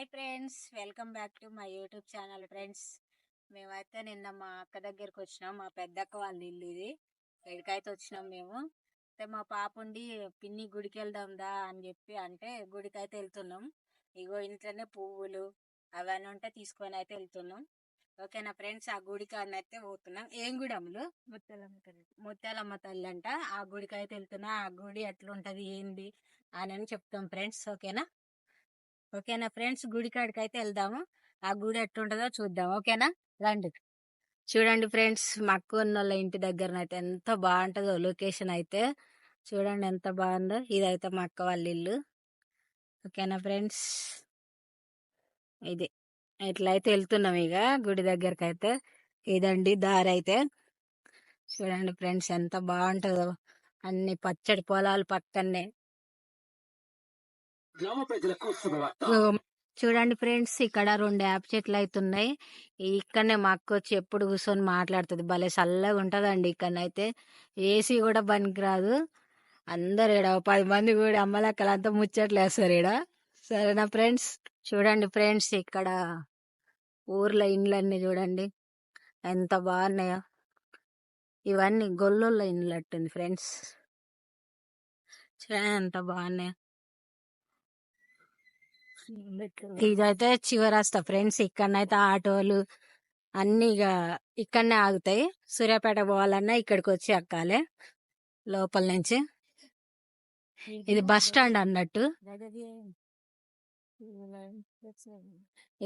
Hi friends. Welcome back to my YouTube channel friends. మేమైతే నిన్న మా అక్క దగ్గరికి వచ్చినాం మా పెద్దక్క వాళ్ళ ఇల్లు ఇది. ఎక్కడికైతే వచ్చినాం మేము. అయితే మా పాప ఉండి పిన్ని గుడికి వెళ్దాం దా అని చెప్పి అంటే గుడికి అయితే వెళ్తున్నాం. ఇగో ఇంట్లోనే పువ్వులు అవన్నీ ఉంటే తీసుకొని అయితే వెళ్తున్నాం. ఓకేనా ఫ్రెండ్స్? ఆ గుడికి అని అయితే పోతున్నాం. ఏం గుడి అమ్ములు? ముత్యాలమ్మ తల్లి. ముత్యాలమ్మ తల్లి అంట. ఆ గుడికి అయితే వెళ్తున్నా. ఆ గుడి ఎట్లుంటది ఏంది అని అని చెప్తాం ఫ్రెండ్స్. ఓకేనా? ఓకేనా ఫ్రెండ్స్? గుడి కాడికి అయితే వెళ్దాము. ఆ గుడి ఎట్టుంటుందో చూద్దాం. ఓకేనా? రండి. చూడండి ఫ్రెండ్స్ మా అక్క ఉన్న వాళ్ళ ఇంటి దగ్గర అయితే ఎంత బాగుంటుందో లొకేషన్ అయితే. చూడండి ఎంత బాగుందో. ఇదైతే మా అక్క వాళ్ళ ఇల్లు. ఓకేనా ఫ్రెండ్స్? ఇది. ఇట్లయితే వెళ్తున్నాం ఇక గుడి దగ్గరకు అయితే ఇదండి దారి అయితే చూడండి ఫ్రెండ్స్ ఎంత బాగుంటుందో. అన్ని పచ్చడి పొలాలు పక్కనే గ్రామ ప్రజలకు చూడండి ఫ్రెండ్స్ ఇక్కడ రెండు యాప్ చెట్లు అయితే ఉన్నాయి ఇక్కడనే మా అక్క వచ్చి ఎప్పుడు కూర్చొని మాట్లాడుతుంది. భలే చల్లగా ఉంటదండి ఇక్కడనైతే. ఏసీ కూడా పనికిరాదు. అందరు ఈడ పది మంది కూడా అమ్మలక్కలంతా ముచ్చట్లు వేస్తారు ఈడ. సరేనా ఫ్రెండ్స్? చూడండి ఫ్రెండ్స్ ఇక్కడ ఊర్లో ఇండ్లన్నీ చూడండి. ఎంత బాగున్నాయో. ఇవన్నీ గొల్లోళ్ళ ఇండ్లు అట్టుంది ఫ్రెండ్స్. చూడండి ఎంత బాగున్నాయో. ఇదైతే చివరస్తా ఫ్రెండ్స్ ఇక్కడనైతే ఆటోలు అన్ని ఇక ఇక్కడనే ఆగుతాయి. సూర్యాపేట పోవాలన్నా ఇక్కడికి వచ్చి ఎక్కాలి లోపల నుంచి. ఇది బస్ స్టాండ్ అన్నట్టు.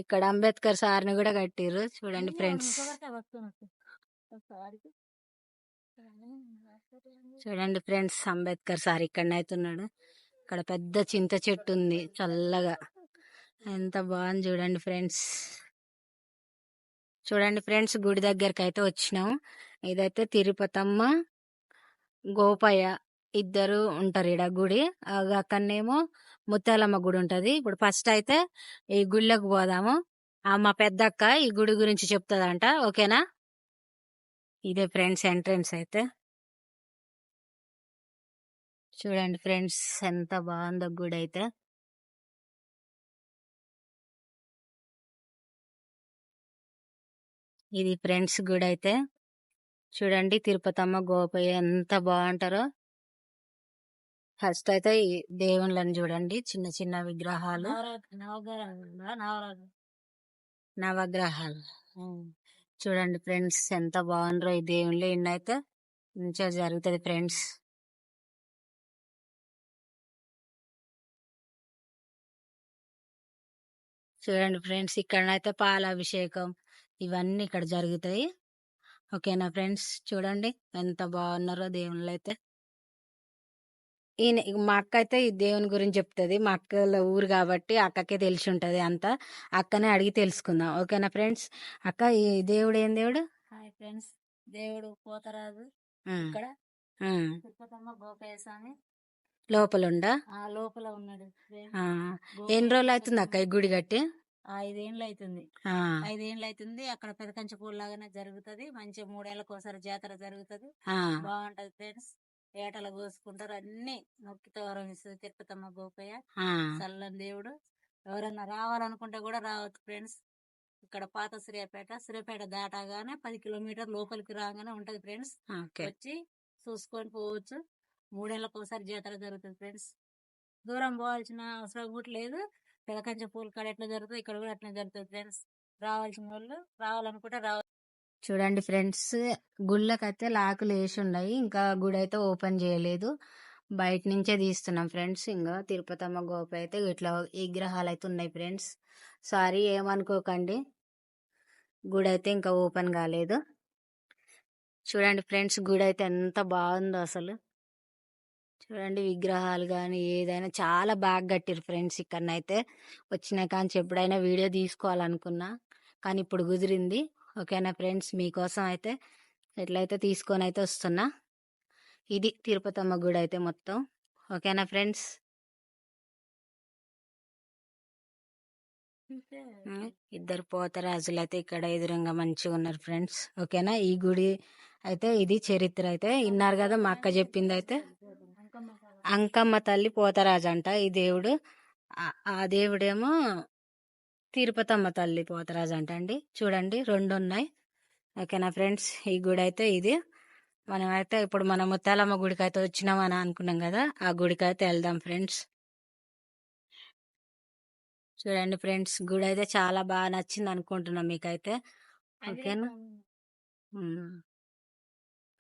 ఇక్కడ అంబేద్కర్ సార్ని కూడా కట్టిర్రు. చూడండి ఫ్రెండ్స్. చూడండి ఫ్రెండ్స్ అంబేద్కర్ సార్ ఇక్కడనైతే ఉన్నాడు. ఇక్కడ పెద్ద చింత చెట్టు ఉంది చల్లగా. ఎంత బాగుంది చూడండి ఫ్రెండ్స్. చూడండి ఫ్రెండ్స్ గుడి దగ్గరికి అయితే వచ్చినాం. ఇదైతే తిరుపతమ్మ గోపయ్య ఇద్దరు ఉంటారు ఈడ గుడి. ఆ అక్కడనేమో ముత్యాలమ్మ గుడి ఉంటది. ఇప్పుడు ఫస్ట్ అయితే ఈ గుళ్ళకు పోదాము. ఆ మా పెద్దక్క ఈ గుడి గురించి చెప్తుందంట ఓకేనా? ఇదే ఫ్రెండ్స్ ఎంట్రన్స్ అయితే. చూడండి ఫ్రెండ్స్ ఎంత బాగుందో గుడి అయితే. ఇది ఫ్రెండ్స్ గుడి అయితే చూడండి తిరుపతమ్మ గోపయ్య ఎంత బాగుంటారో ఫస్ట్ అయితే ఈ దేవుళ్ళని చూడండి చిన్న చిన్న విగ్రహాలు. నవగ్రహాలు. చూడండి ఫ్రెండ్స్ ఎంత బాగుండ్రో ఈ దేవుళ్ళు ఇన్నైతే. మంచిగా జరుగుతుంది ఫ్రెండ్స్. చూడండి ఫ్రెండ్స్ ఇక్కడనైతే పాలాభిషేకం. ఇవన్నీ ఇక్కడ జరుగుతాయి. ఓకేనా ఫ్రెండ్స్? చూడండి ఎంత బాగున్నారో దేవుళ్ళు అయితే ఈయన మా అక్క అయితే ఈ దేవుని గురించి చెప్తుంది. మా అక్క వాళ్ళ ఊరు కాబట్టి అక్కకే తెలిసి ఉంటది అంతా. అక్కనే అడిగి తెలుసుకుందాం. ఓకేనా ఫ్రెండ్స్? అక్క ఈ దేవుడు ఏం దేవుడు? Hi friends. దేవుడు పోతరాజు ఇక్కడ. ఉమ్. తిరుపతమ్మ గోపయ్య స్వామి లోపల ఉండా లోపల ఉన్నాడు ఎన్ని రోజులు అవుతుంది అక్క ఈ గుడి కట్టి? ఐదేండ్లు అవుతుంది ఐదేండ్లు అవుతుంది అక్కడ పెదకంచ పూల లాగానే జరుగుతది. మంచి మూడేళ్ళకు ఒకసారి జాతర జరుగుతది. బాగుంటది ఫ్రెండ్స్. ఏటలు కోసుకుంటారు. అన్ని మొక్కితో వరమిస్తుంది తిరుపతమ్మ గోపయ్య చల్లని దేవుడు. ఎవరన్నా రావాలనుకుంటే కూడా రావచ్చు ఫ్రెండ్స్. ఇక్కడ పాత సూర్యాపేట సూర్యాపేట దాటాగానే పది కిలోమీటర్ లోపలికి రాగానే ఉంటది ఫ్రెండ్స్. వచ్చి చూసుకొని పోవచ్చు. మూడేళ్ళకి ఒకసారి జాతర జరుగుతుంది ఫ్రెండ్స్. దూరం పోవాల్సిన అవసరం కూడా లేదు. పెదకంచ పూల కాడ ఎట్లా జరుగుతుంది ఇక్కడ కూడా అట్లా జరుగుతుంది ఫ్రెండ్స్. రావాల్సిన వాళ్ళు రావాలనుకుంటే రావ చూడండి ఫ్రెండ్స్ గుళ్ళకైతే లాకులు వేసి ఉన్నాయి. ఇంకా గుడి అయితే ఓపెన్ చేయలేదు. బయట నుంచే తీస్తున్నాం ఫ్రెండ్స్. ఇంకా తిరుపతమ్మ గోప అయితే ఇట్లా విగ్రహాలు అయితే ఉన్నాయి ఫ్రెండ్స్. సారీ ఏమనుకోకండి. గుడి అయితే ఇంకా ఓపెన్ కాలేదు. చూడండి ఫ్రెండ్స్ గుడి అయితే ఎంత బాగుందో అసలు. చూడండి విగ్రహాలు కానీ ఏదైనా చాలా బాగా కట్టిరు ఫ్రెండ్స్ ఇక్కడనైతే. వచ్చిన కాంచి ఎప్పుడైనా వీడియో తీసుకోవాలనుకున్నా. కానీ ఇప్పుడు కుదిరింది. ఓకేనా ఫ్రెండ్స్? మీకోసం అయితే ఎట్లయితే తీసుకొని అయితే వస్తున్నా. ఇది తిరుపతమ్మ గుడి అయితే మొత్తం. ఓకేనా ఫ్రెండ్స్? ఇద్దరు పోతరాజులు అయితే ఇక్కడ ఎదురుగా మంచిగా ఉన్నారు ఫ్రెండ్స్. ఓకేనా? ఈ గుడి అయితే ఇది చరిత్ర అయితే. విన్నారు కదా మా అక్క చెప్పింది అయితే అంకమ్మ తల్లి పోతరాజు అంట ఈ దేవుడు ఆ- దేవుడేమో తిరుపతమ్మ తల్లి పోతరాజు అంట అండి. చూడండి రెండు ఉన్నాయి ఓకేనా ఫ్రెండ్స్? ఈ గుడి అయితే ఇది. మనం అయితే ఇప్పుడు మనం ముత్యాలమ్మ గుడికి అయితే వచ్చినామని అనుకున్నాం కదా ఆ గుడికి అయితే వెళ్దాం ఫ్రెండ్స్. చూడండి ఫ్రెండ్స్ గుడి అయితే చాలా బాగా నచ్చింది అనుకుంటున్నాం మీకైతే. ఓకేనా.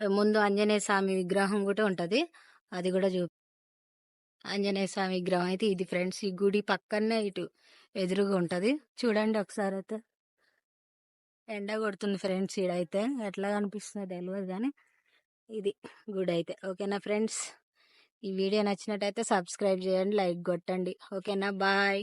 ముందు ఆంజనేయ స్వామి విగ్రహం కూడా ఉంటది. అది కూడా చూ ఆంజనేయ స్వామి విగ్రహం అయితే ఇది ఫ్రెండ్స్. ఈ గుడి పక్కనే ఇటు ఎదురుగా ఉంటుంది. చూడండి ఒకసారి అయితే. ఎండ కొడుతుంది ఫ్రెండ్స్ ఈడైతే. ఎట్లా కనిపిస్తుందో తెలియదు కానీ ఇది గుడి అయితే. ఓకేనా ఫ్రెండ్స్? ఈ వీడియో నచ్చినట్టయితే సబ్స్క్రైబ్ చేయండి లైక్ కొట్టండి. ఓకేనా? బాయ్.